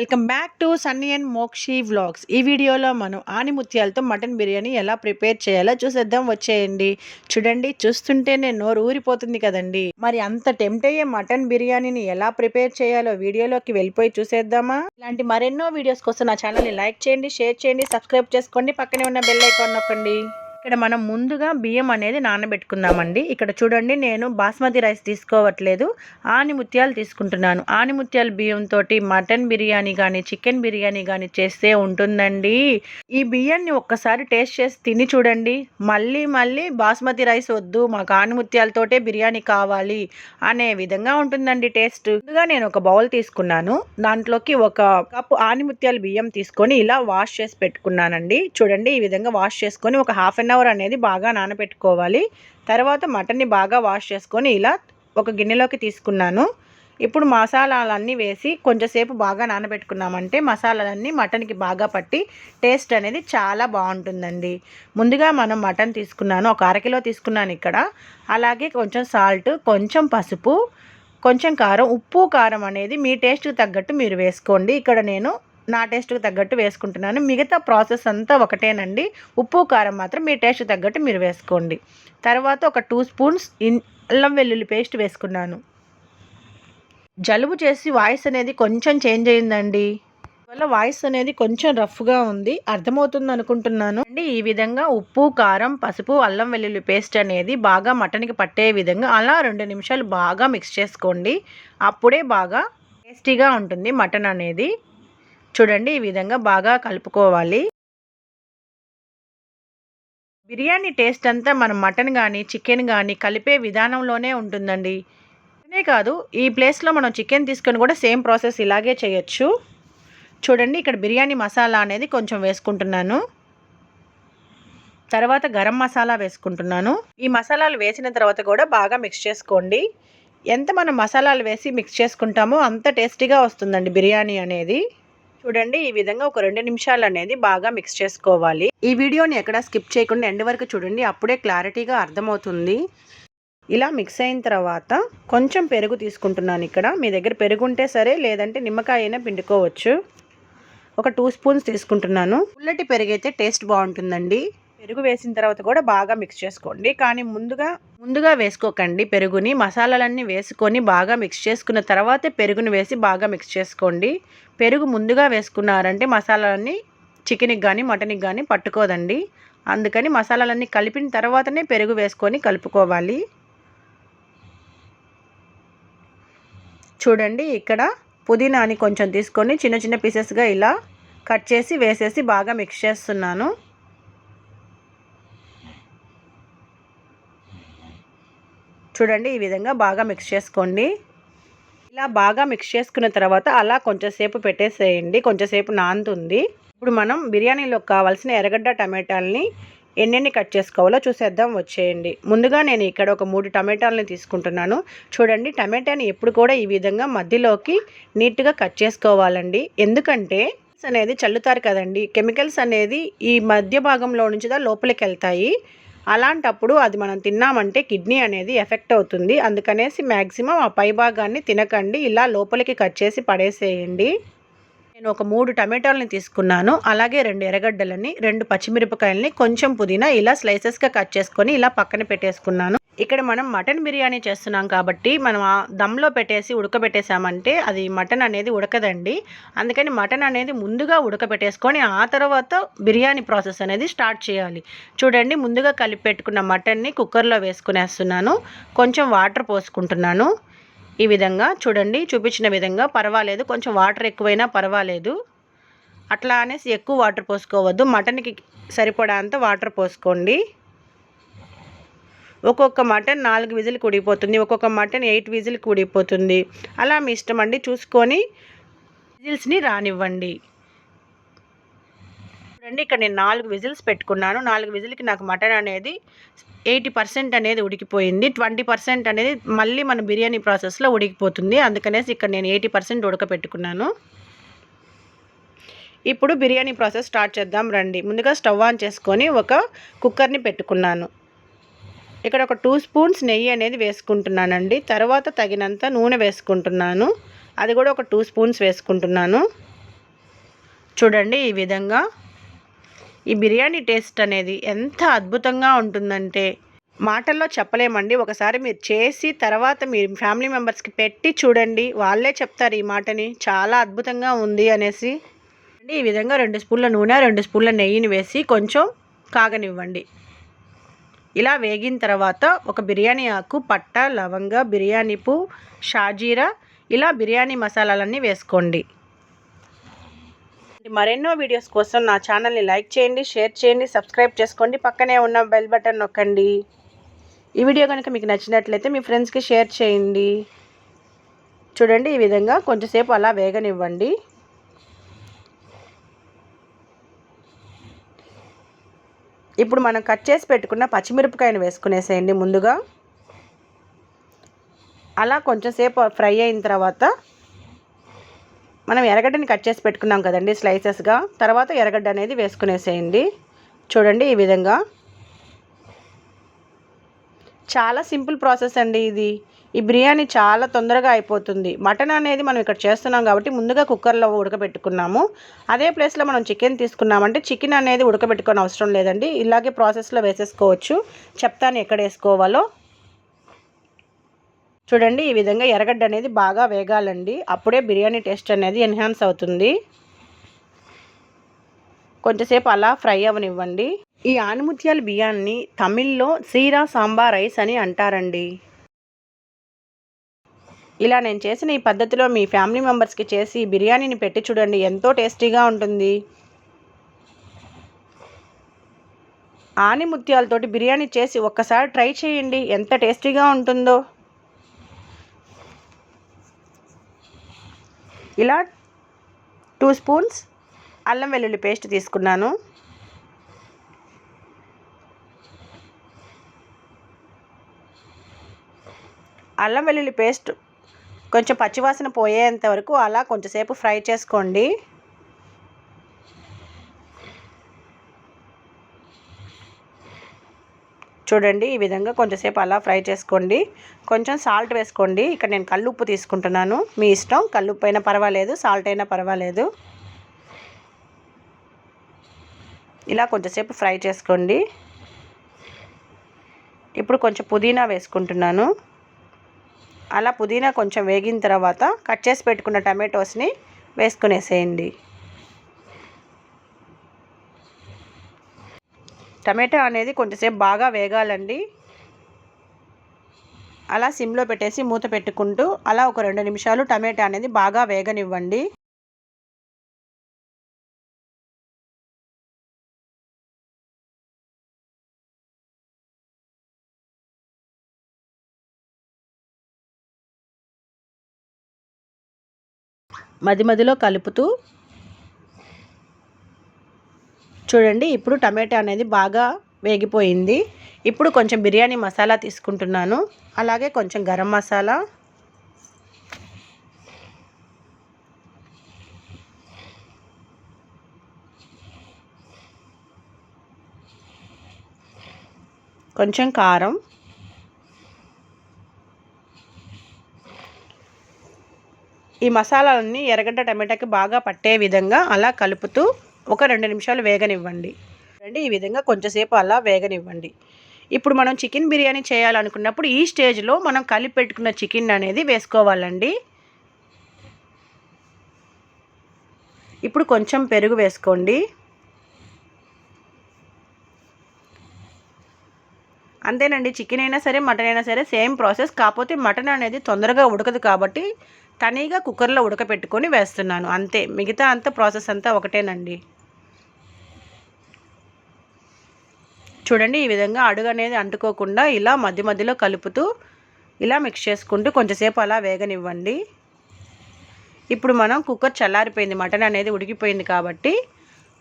Welcome back to Sunny and Mokshi vlogs. ఈ వీడియోలో మనం ఆనిముత్యాలతో మటన్ బిర్యానీ ఎలా ప్రిపేర్ చేయాలో చూసేద్దాం. వచ్చేయండి. చూడండి చూస్తుంటేనే నోరు ఊరిపోతుంది కదండి. మరి అంత టెంప్ట్ అయ్యే మటన్ బిర్యానీని ఎలా ప్రిపేర్ చేయాలో వీడియోలోకి వెళ్ళిపోయి చూసేద్దామా? ఇలాంటి మరెన్నో వీడియోస్ కోసం నా ఛానల్ని లైక్ చేయండి షేర్ చేయండి సబ్స్క్రైబ్ చేసుకోండి పక్కనే ఉన్న బెల్ ఐకాన్ నొక్కండి. ఇక్కడ మనం ముందుగా బియ్యం అనేది నానబెట్టుకుందామండి. ఇక్కడ చూడండి నేను బాస్మతి రైస్ తీసుకోవట్లేదు. ఆనిముత్యాలు తీసుకుంటున్నాను. ఆనిముత్యాల బియ్యంతో మటన్ బిర్యానీ కానీ చికెన్ బిర్యానీ కానీ చేస్తే ఉంటుందండి. ఈ బియ్యాన్ని ఒక్కసారి టేస్ట్ చేసి తిని చూడండి. మళ్ళీ మళ్ళీ బాస్మతి రైస్ వద్దు మాకు ఆనిముత్యాలతోటే బిర్యానీ కావాలి అనే విధంగా ఉంటుందండి టేస్ట్. ముందుగా నేను ఒక బౌల్ తీసుకున్నాను. దాంట్లోకి ఒక కప్పు ఆనిముత్యాల బియ్యం తీసుకొని ఇలా వాష్ చేసి పెట్టుకున్నానండి. చూడండి ఈ విధంగా వాష్ చేసుకొని ఒక హాఫ్ అన్ అవర్ అనేది బాగా నానబెట్టుకోవాలి. తర్వాత మటన్ని బాగా వాష్ చేసుకొని ఇలా ఒక గిన్నెలోకి తీసుకున్నాను. ఇప్పుడు మసాలాలన్నీ వేసి కొంచెంసేపు బాగా నానబెట్టుకున్నామంటే మసాలాలన్నీ మటన్కి బాగా పట్టి టేస్ట్ అనేది చాలా బాగుంటుందండి. ముందుగా మనం మటన్ తీసుకున్నాను. ఒక అరకిలో తీసుకున్నాను ఇక్కడ. అలాగే కొంచెం సాల్ట్ కొంచెం పసుపు కొంచెం కారం ఉప్పు కారం అనేది మీ టేస్ట్కి తగ్గట్టు మీరు వేసుకోండి. ఇక్కడ నేను నా టేస్ట్కి తగ్గట్టు వేసుకుంటున్నాను. మిగతా ప్రాసెస్ అంతా ఒకటేనండి. ఉప్పు కారం మాత్రం మీ టేస్ట్కి తగ్గట్టు మీరు వేసుకోండి. తర్వాత ఒక టూ స్పూన్స్ అల్లం వెల్లుల్లి పేస్ట్ వేసుకున్నాను. జలుబు చేసి వాయిస్ అనేది కొంచెం చేంజ్ అయిందండి. వల్ల వాయిస్ అనేది కొంచెం రఫ్గా ఉంది. అర్థమవుతుంది అనుకుంటున్నాను. అండి ఈ విధంగా ఉప్పు కారం పసుపు అల్లం వెల్లుల్లి పేస్ట్ అనేది బాగా మటన్కి పట్టే విధంగా అలా రెండు నిమిషాలు బాగా మిక్స్ చేసుకోండి. అప్పుడే బాగా టేస్టీగా ఉంటుంది మటన్ అనేది. చూడండి ఈ విధంగా బాగా కలుపుకోవాలి. బిర్యానీ టేస్ట్ అంతా మనం మటన్ కానీ చికెన్ కానీ కలిపే విధానంలోనే ఉంటుందండి. అనే కాదు ఈ ప్లేస్లో మనం చికెన్ తీసుకొని కూడా సేమ్ ప్రాసెస్ ఇలాగే చేయొచ్చు. చూడండి ఇక్కడ బిర్యానీ మసాలా అనేది కొంచెం వేసుకుంటున్నాను. తర్వాత గరం మసాలా వేసుకుంటున్నాను. ఈ మసాలాలు వేసిన తర్వాత కూడా బాగా మిక్స్ చేసుకోండి. ఎంత మనం మసాలాలు వేసి మిక్స్ చేసుకుంటామో అంత టేస్టీగా వస్తుందండి బిర్యానీ అనేది. చూడండి ఈ విధంగా ఒక రెండు నిమిషాలు అనేది బాగా మిక్స్ చేసుకోవాలి. ఈ వీడియోని ఎక్కడ స్కిప్ చేయకుండా ఎండ్ వరకు చూడండి అప్పుడే క్లారిటీగా అర్థమవుతుంది. ఇలా మిక్స్ అయిన తర్వాత కొంచెం పెరుగు తీసుకుంటున్నాను ఇక్కడ. మీ దగ్గర పెరుగు ఉంటే సరే లేదంటే నిమ్మకాయ అయినా పిండుకోవచ్చు. ఒక టూ స్పూన్స్ తీసుకుంటున్నాను. పుల్లటి పెరుగు అయితే టేస్ట్ బాగుంటుందండి. పెరుగు వేసిన తర్వాత కూడా బాగా మిక్స్ చేసుకోండి. కానీ ముందుగా ముందుగా వేసుకోకండి పెరుగుని. మసాలాలన్నీ వేసుకొని బాగా మిక్స్ చేసుకున్న తర్వాతే పెరుగుని వేసి బాగా మిక్స్ చేసుకోండి. పెరుగు ముందుగా వేసుకున్నారంటే మసాలాలన్నీ చికెన్కి కానీ మటన్కి కానీ పట్టుకోదండి. అందుకని మసాలాలన్నీ కలిపిన తర్వాతనే పెరుగు వేసుకొని కలుపుకోవాలి. చూడండి ఇక్కడ పుదీనాని కొంచెం తీసుకొని చిన్న చిన్న పీసెస్గా ఇలా కట్ చేసి వేసేసి బాగా మిక్స్ చేస్తున్నాను. చూడండి ఈ విధంగా బాగా మిక్స్ చేసుకోండి. ఇలా బాగా మిక్స్ చేసుకున్న తర్వాత అలా కొంచెంసేపు పెట్టేసేయండి. కొంచెంసేపు నాంతుంది ఇప్పుడు మనం బిర్యానీలోకి కావాల్సిన ఎర్రగడ్డ టమాటాలని ఎన్నెన్ని కట్ చేసుకోవాలో చూసేద్దాం వచ్చేయండి. ముందుగా నేను ఇక్కడ ఒక మూడు టమాటాలని తీసుకుంటున్నాను. చూడండి టమాటాని ఎప్పుడు కూడా ఈ విధంగా మధ్యలోకి నీట్గా కట్ చేసుకోవాలండి. ఎందుకంటే అనేది చల్లుతారు కదండి. కెమికల్స్ అనేది ఈ మధ్య భాగంలో నుంచి లోపలికి వెళ్తాయి. అలాంటప్పుడు అది మనం తిన్నామంటే కిడ్నీ అనేది ఎఫెక్ట్ అవుతుంది. అందుకనేసి మ్యాక్సిమం ఆ పై భాగాన్ని తినకండి. ఇలా లోపలికి కట్ చేసి పడేసేయండి. నేను ఒక మూడు టమాటాలని తీసుకున్నాను. అలాగే రెండు ఎర్రగడ్డలని రెండు పచ్చిమిరపకాయలని కొంచెం పుదీనా ఇలా స్లైసెస్గా కట్ చేసుకొని ఇలా పక్కన పెట్టేసుకున్నాను. ఇక్కడ మనం మటన్ బిర్యానీ చేస్తున్నాం కాబట్టి మనం ఆ దమ్లో పెట్టేసి ఉడకబెట్టేసామంటే అది మటన్ అనేది ఉడకదండి. అందుకని మటన్ అనేది ముందుగా ఉడకబెట్టేసుకొని ఆ తర్వాత బిర్యానీ ప్రాసెస్ అనేది స్టార్ట్ చేయాలి. చూడండి ముందుగా కలిపి పెట్టుకున్న మటన్ని కుక్కర్లో వేసుకునేస్తున్నాను. కొంచెం వాటర్ పోసుకుంటున్నాను. ఈ విధంగా చూడండి చూపించిన విధంగా. పర్వాలేదు కొంచెం వాటర్ ఎక్కువైనా పర్వాలేదు. అట్లా అనేసి ఎక్కువ వాటర్ పోసుకోవద్దు. మటన్కి సరిపడా వాటర్ పోసుకోండి. ఒక్కొక్క మటన్ నాలుగు విజిల్కి ఉడికిపోతుంది ఒక్కొక్క మటన్ ఎయిట్ విజిల్కి ఉడికిపోతుంది అలా మీ ఇష్టం అండి చూసుకొని విజిల్స్ని రానివ్వండి. చూడండి ఇక్కడ నేను నాలుగు విజిల్స్ పెట్టుకున్నాను. నాలుగు విజిల్కి నాకు మటన్ అనేది ఎయిటీ పర్సెంట్ అనేది ఉడికిపోయింది. ట్వంటీ పర్సెంట్ అనేది మళ్ళీ మన బిర్యానీ ప్రాసెస్లో ఉడికిపోతుంది. అందుకనేసి ఇక్కడ నేను ఎయిటీ పర్సెంట్ ఉడకపెట్టుకున్నాను ఇప్పుడు బిర్యానీ ప్రాసెస్ స్టార్ట్ చేద్దాం రండి. ముందుగా స్టవ్ ఆన్ చేసుకొని ఒక కుక్కర్ని పెట్టుకున్నాను. ఇక్కడ ఒక టూ స్పూన్స్ నెయ్యి అనేది వేసుకుంటున్నానండి. తర్వాత తగినంత నూనె వేసుకుంటున్నాను. అది కూడా ఒక టూ స్పూన్స్ వేసుకుంటున్నాను. చూడండి ఈ విధంగా ఈ బిర్యానీ టేస్ట్ అనేది ఎంత అద్భుతంగా ఉంటుందంటే మాటల్లో చెప్పలేమండి. ఒకసారి మీరు చేసి తర్వాత మీరు ఫ్యామిలీ మెంబర్స్కి పెట్టి చూడండి. వాళ్ళే చెప్తారు ఈ మాటని. చాలా అద్భుతంగా ఉంది అనేసి. ఈ విధంగా రెండు స్పూన్ల నూనె రెండు స్పూన్ల నెయ్యిని వేసి కొంచెం కాగనివ్వండి. ఇలా వేగిన తర్వాత ఒక బిర్యానీ ఆకు పట్ట లవంగ బిర్యానీ పువ్వు షాజీరా ఇలా బిర్యానీ మసాలాలన్నీ వేసుకోండి. మరెన్నో వీడియోస్ కోసం నా ఛానల్ని లైక్ చేయండి షేర్ చేయండి సబ్స్క్రైబ్ చేసుకోండి పక్కనే ఉన్న బెల్ బటన్ నొక్కండి. ఈ వీడియో కనుక మీకు నచ్చినట్లయితే మీ ఫ్రెండ్స్కి షేర్ చేయండి. చూడండి ఈ విధంగా కొంచెంసేపు అలా వేగనివ్వండి. ఇప్పుడు మనం కట్ చేసి పెట్టుకున్న పచ్చిమిరపకాయను వేసుకునేసేయండి ముందుగా. అలా కొంచెంసేపు ఫ్రై అయిన తర్వాత మనం ఎర్రగడ్డని కట్ చేసి పెట్టుకున్నాం కదండి స్లైసెస్గా. తర్వాత ఎర్రగడ్డ అనేది వేసుకునేసేయండి. చూడండి ఈ విధంగా. చాలా సింపుల్ ప్రాసెస్ అండి ఇది. ఈ బిర్యానీ చాలా తొందరగా అయిపోతుంది. మటన్ అనేది మనం ఇక్కడ చేస్తున్నాం కాబట్టి ముందుగా కుక్కర్లో ఉడకబెట్టుకున్నాము. అదే ప్లేస్లో మనం చికెన్ తీసుకున్నామంటే చికెన్ అనేది ఉడకబెట్టుకోని అవసరం లేదండి. ఇలాగే ప్రాసెస్లో వేసేసుకోవచ్చు. చెప్తాను ఎక్కడ వేసుకోవాలో. చూడండి ఈ విధంగా ఎర్రగడ్డ అనేది బాగా వేగాలండి. అప్పుడే బిర్యానీ టేస్ట్ అనేది ఎన్హాన్స్ అవుతుంది. కొంచెంసేపు అలా ఫ్రై అవనివ్వండి. ఈ ఆనిముత్యాల బియ్యాన్ని తమిళ్ళో సీరా సాంబార్ రైస్ అని అంటారండి. ఇలా నేను చేసిన ఈ పద్ధతిలో మీ ఫ్యామిలీ మెంబర్స్కి చేసి బిర్యానీని పెట్టి చూడండి ఎంతో టేస్టీగా ఉంటుంది. ఆని ముత్యాలతోటి బిర్యానీ చేసి ఒక్కసారి ట్రై చేయండి ఎంత టేస్టీగా ఉంటుందో. ఇలా టూ స్పూన్స్ అల్లం వెల్లుల్లి పేస్ట్ తీసుకున్నాను. అల్లం వెల్లుల్లి పేస్ట్ కొంచెం పచ్చివాసన పోయేంత వరకు అలా కొంచెంసేపు ఫ్రై చేసుకోండి. చూడండి ఈ విధంగా కొంచెంసేపు అలా ఫ్రై చేసుకోండి. కొంచెం సాల్ట్ వేసుకోండి. ఇక్కడ నేను కల్లుప్పు తీసుకుంటున్నాను. మీ ఇష్టం. కల్లుప్పు అయినా పర్వాలేదు సాల్ట్ అయినా పర్వాలేదు. ఇలా కొంచెంసేపు ఫ్రై చేసుకోండి. ఇప్పుడు కొంచెం పుదీనా వేసుకుంటున్నాను. అలా పుదీనా కొంచెం వేగిన తర్వాత కట్ చేసి పెట్టుకున్న టమాటోస్ని వేసుకునేసేయండి. టమాటా అనేది కొంచెంసేపు బాగా వేగాలండి. అలా సిమ్లో పెట్టేసి మూత పెట్టుకుంటూ అలా ఒక రెండు నిమిషాలు టమాటా అనేది బాగా వేగనివ్వండి. మధ్య మధ్యలో కలుపుతూ చూడండి ఇప్పుడు టమాటా అనేది బాగా వేగిపోయింది. ఇప్పుడు కొంచెం బిర్యానీ మసాలా తీసుకుంటున్నాను. అలాగే కొంచెం గరం మసాలా. కొంచెం కారం. ఈ మసాలాలన్నీ ఎర్రగడ్డ టమాటాకి బాగా పట్టే విధంగా అలా కలుపుతూ ఒక రెండు నిమిషాలు వేగనివ్వండి. రండి ఈ విధంగా కొంచెంసేపు అలా వేగనివ్వండి. ఇప్పుడు మనం చికెన్ బిర్యానీ చేయాలనుకున్నప్పుడు ఈ స్టేజ్లో మనం కలిపి పెట్టుకున్న చికెన్ అనేది వేసుకోవాలండి. ఇప్పుడు కొంచెం పెరుగు వేసుకోండి. అంతేనండి చికెన్ అయినా సరే మటన్ అయినా సరే సేమ్ ప్రాసెస్. కాకపోతే మటన్ అనేది తొందరగా ఉడకదు కాబట్టి తనీగా కుక్కర్లో ఉడకపెట్టుకొని వేస్తున్నాను. అంతే మిగతా అంత ప్రాసెస్ అంతా ఒకటేనండి. చూడండి ఈ విధంగా అడుగు అనేది అంటుకోకుండా ఇలా మధ్య మధ్యలో కలుపుతూ ఇలా మిక్స్ చేసుకుంటూ కొంచెంసేపు అలా వేగనివ్వండి. ఇప్పుడు మనం కుక్కర్ చల్లారిపోయింది మటన్ అనేది ఉడికిపోయింది కాబట్టి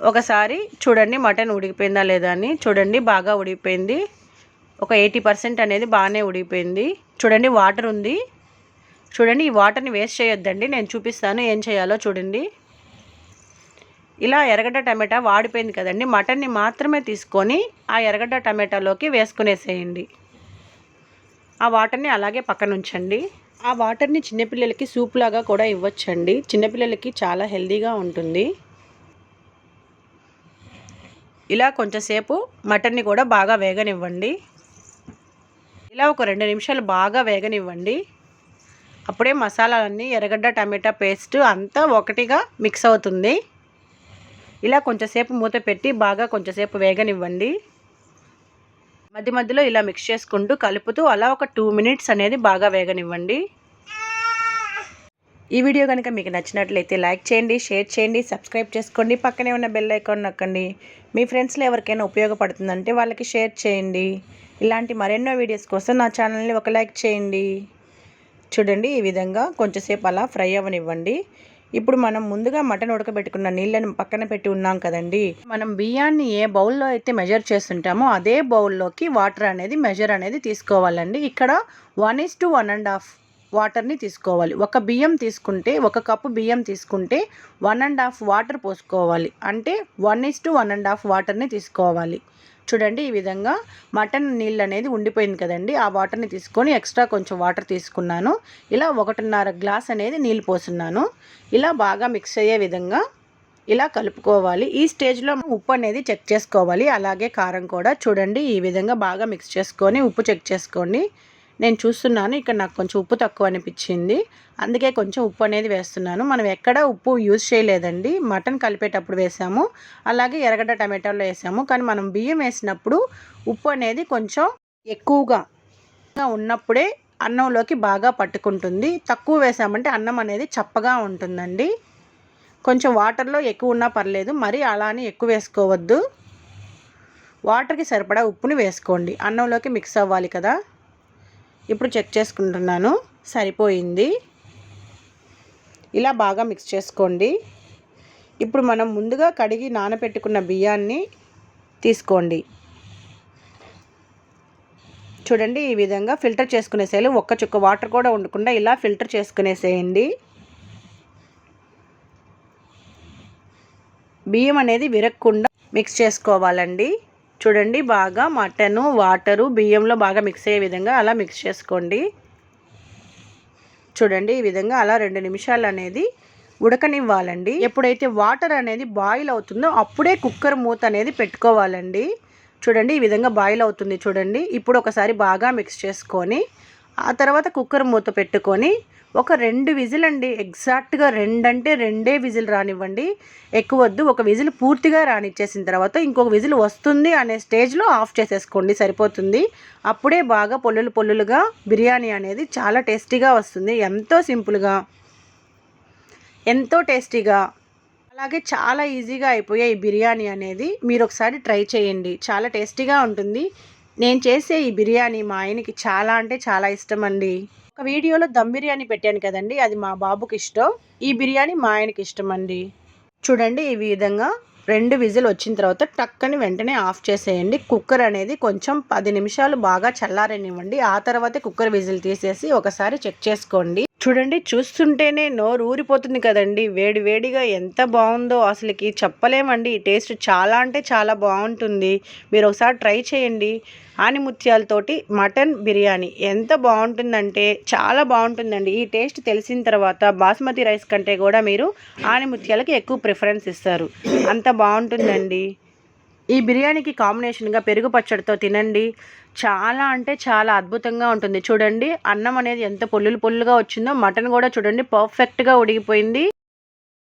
ఒకసారి చూడండి మటన్ ఉడికిపోయిందా లేదా అని. చూడండి బాగా ఉడికిపోయింది. ఒక ఎయిటీ పర్సెంట్ అనేది బాగానే ఉడికిపోయింది. చూడండి వాటర్ ఉంది. చూడండి ఈ వాటర్ని వేస్ట్ చేయొద్దండి. నేను చూపిస్తాను ఏం చేయాలో చూడండి. ఇలా ఎరగడ్డ టమాటా వాడిపోయింది కదండి. మటన్ని మాత్రమే తీసుకొని ఆ ఎరగడ్డ టమాటాలోకి వేసుకునేసేయండి. ఆ వాటర్ని అలాగే పక్కన ఉంచండి ఆ వాటర్ని చిన్నపిల్లలకి సూప్ లాగా కూడా ఇవ్వచ్చండి. చిన్నపిల్లలకి చాలా హెల్దీగా ఉంటుంది. ఇలా కొంచెంసేపు మటన్ని కూడా బాగా వేగనివ్వండి. ఇలా ఒక రెండు నిమిషాలు బాగా వేగనివ్వండి. అప్పుడే మసాలాలన్నీ ఎర్రగడ్డ టమాటా పేస్ట్ అంతా ఒకటిగా మిక్స్ అవుతుంది. ఇలా కొంచెంసేపు మూత పెట్టి బాగా కొంచెంసేపు వేగనివ్వండి. మధ్య మధ్యలో ఇలా మిక్స్ చేసుకుంటూ కలుపుతూ అలా ఒక టూ మినిట్స్ అనేది బాగా వేగనివ్వండి. ఈ వీడియో కనుక మీకు నచ్చినట్లయితే లైక్ చేయండి షేర్ చేయండి సబ్స్క్రైబ్ చేసుకోండి పక్కనే ఉన్న బెల్ ఐకాన్ నొక్కండి. మీ ఫ్రెండ్స్లో ఎవరికైనా ఉపయోగపడుతుందంటే వాళ్ళకి షేర్ చేయండి. ఇలాంటి మరెన్నో వీడియోస్ కోసం నా ఛానల్ని ఒక లైక్ చేయండి. చూడండి ఈ విధంగా కొంచెంసేపు అలా ఫ్రై అవ్వనివ్వండి. ఇప్పుడు మనం ముందుగా మటన్ ఉడకబెట్టుకున్న నీళ్ళని పక్కన పెట్టి ఉన్నాం కదండి. మనం బియ్యాన్ని ఏ బౌల్లో అయితే మెజర్ చేస్తుంటామో అదే బౌల్లోకి వాటర్ అనేది మెజర్ అనేది తీసుకోవాలండి. ఇక్కడ one is to one and half వాటర్ని తీసుకోవాలి. ఒక బియ్యం తీసుకుంటే ఒక కప్పు బియ్యం తీసుకుంటే వన్ అండ్ హాఫ్ వాటర్ పోసుకోవాలి. అంటే one is to one and half వాటర్ని తీసుకోవాలి. చూడండి ఈ విధంగా మటన్ నీళ్ళు అనేది ఉండిపోయింది కదండి. ఆ వాటర్ని తీసుకొని ఎక్స్ట్రా కొంచెం వాటర్ తీసుకున్నాను. ఇలా ఒకటిన్నర గ్లాస్ అనేది నీళ్ళు పోస్తున్నాను ఇలా బాగా మిక్స్ అయ్యే విధంగా ఇలా కలుపుకోవాలి. ఈ స్టేజ్లో ఉప్పు అనేది చెక్ చేసుకోవాలి. అలాగే కారం కూడా చూడండి ఈ విధంగా బాగా మిక్స్ చేసుకొని ఉప్పు చెక్ చేసుకోండి. నేను చూస్తున్నాను. ఇక్కడ నాకు కొంచెం ఉప్పు తక్కువ అనిపించింది. అందుకే కొంచెం ఉప్పు అనేది వేస్తున్నాను. మనం ఎక్కడ ఉప్పు యూజ్ చేయలేదండి. మటన్ కలిపేటప్పుడు వేసాము. అలాగే ఎర్రగడ్డ టమాటాలో వేసాము. కానీ మనం బియ్యం వేసినప్పుడు ఉప్పు అనేది కొంచెం ఎక్కువగా ఉన్నప్పుడే అన్నంలోకి బాగా పట్టుకుంటుంది. తక్కువ వేసామంటే అన్నం అనేది చప్పగా ఉంటుందండి. కొంచెం వాటర్లో ఎక్కువ ఉన్నా పర్లేదు. మరి అలా ఎక్కువ వేసుకోవద్దు. వాటర్కి సరిపడా ఉప్పుని వేసుకోండి. అన్నంలోకి మిక్స్ అవ్వాలి కదా. ఇప్పుడు చెక్ చేసుకుంటున్నాను. సరిపోయింది. ఇలా బాగా మిక్స్ చేసుకోండి. ఇప్పుడు మనం ముందుగా కడిగి నానబెట్టుకున్న బియ్యాన్ని తీసుకోండి. చూడండి ఈ విధంగా ఫిల్టర్ చేసుకునేసేయాలి ఒక్క చుక్క వాటర్ కూడా ఉండకుండా ఇలా ఫిల్టర్ చేసుకునేసేయండి. బియ్యం అనేది విరగకుండా మిక్స్ చేసుకోవాలండి. చూడండి బాగా మటను వాటరు బియ్యంలో బాగా మిక్స్ అయ్యే విధంగా అలా మిక్స్ చేసుకోండి. చూడండి ఈ విధంగా అలా రెండు నిమిషాలు అనేది ఉడకనివ్వాలండి. ఎప్పుడైతే వాటర్ అనేది బాయిల్ అవుతుందో అప్పుడే కుక్కర్ మూత అనేది పెట్టుకోవాలండి. చూడండి ఈ విధంగా బాయిల్ అవుతుంది చూడండి. ఇప్పుడు ఒకసారి బాగా మిక్స్ చేసుకొని ఆ తర్వాత కుక్కర్ మూత పెట్టుకొని ఒక రెండు విజిల్ అండి ఎగ్జాక్ట్గా రెండంటే రెండే విజిల్ రానివ్వండి. ఎక్కువ వద్దు ఒక విజిల్ పూర్తిగా రానిచ్చేసిన తర్వాత ఇంకొక విజిల్ వస్తుంది అనే స్టేజ్లో ఆఫ్ చేసేసుకోండి. సరిపోతుంది. అప్పుడే బాగా పొల్లులు పొల్లులుగా బిర్యానీ అనేది చాలా టేస్టీగా వస్తుంది. ఎంతో సింపుల్గా ఎంతో టేస్టీగా అలాగే చాలా ఈజీగా అయిపోయే ఈ బిర్యానీ అనేది మీరు ఒకసారి ట్రై చేయండి. చాలా టేస్టీగా ఉంటుంది. నేను చేసే ఈ బిర్యానీ మా ఆయనకి చాలా అంటే చాలా ఇష్టం అండి ఒక వీడియోలో దమ్ బిర్యానీ పెట్టాను కదండి అది మా బాబుకి ఇష్టం. ఈ బిర్యానీ మా ఆయనకి ఇష్టం అండి చూడండి ఈ విధంగా రెండు విజిల్ వచ్చిన తర్వాత టక్కని వెంటనే ఆఫ్ చేసేయండి. కుక్కర్ అనేది కొంచెం పది నిమిషాలు బాగా చల్లారనివ్వండి. ఆ తర్వాతే కుక్కర్ విజిల్ తీసేసి ఒకసారి చెక్ చేసుకోండి. చూడండి చూస్తుంటేనే నోరు ఊరిపోతుంది కదండి. వేడి వేడిగా ఎంత బాగుందో అసలుకి చెప్పలేమండి. ఈ టేస్ట్ చాలా అంటే చాలా బాగుంటుంది. మీరు ఒకసారి ట్రై చేయండి. ఆనిముత్యాలతోటి మటన్ బిర్యానీ ఎంత బాగుంటుందంటే చాలా బాగుంటుందండి. ఈ టేస్ట్ తెలిసిన తర్వాత బాస్మతి రైస్ కంటే కూడా మీరు ఆనిముత్యాలకి ఎక్కువ ప్రిఫరెన్స్ ఇస్తారు. అంత బాగుంటుందండి. ఈ బిర్యానీకి కాంబినేషన్గా పెరుగు పచ్చడితో తినండి. చాలా అంటే చాలా అద్భుతంగా ఉంటుంది. చూడండి అన్నం అనేది ఎంత పొల్లులు పొల్లుగా వచ్చిందో మటన్ కూడా చూడండి పర్ఫెక్ట్గా ఉడిగిపోయింది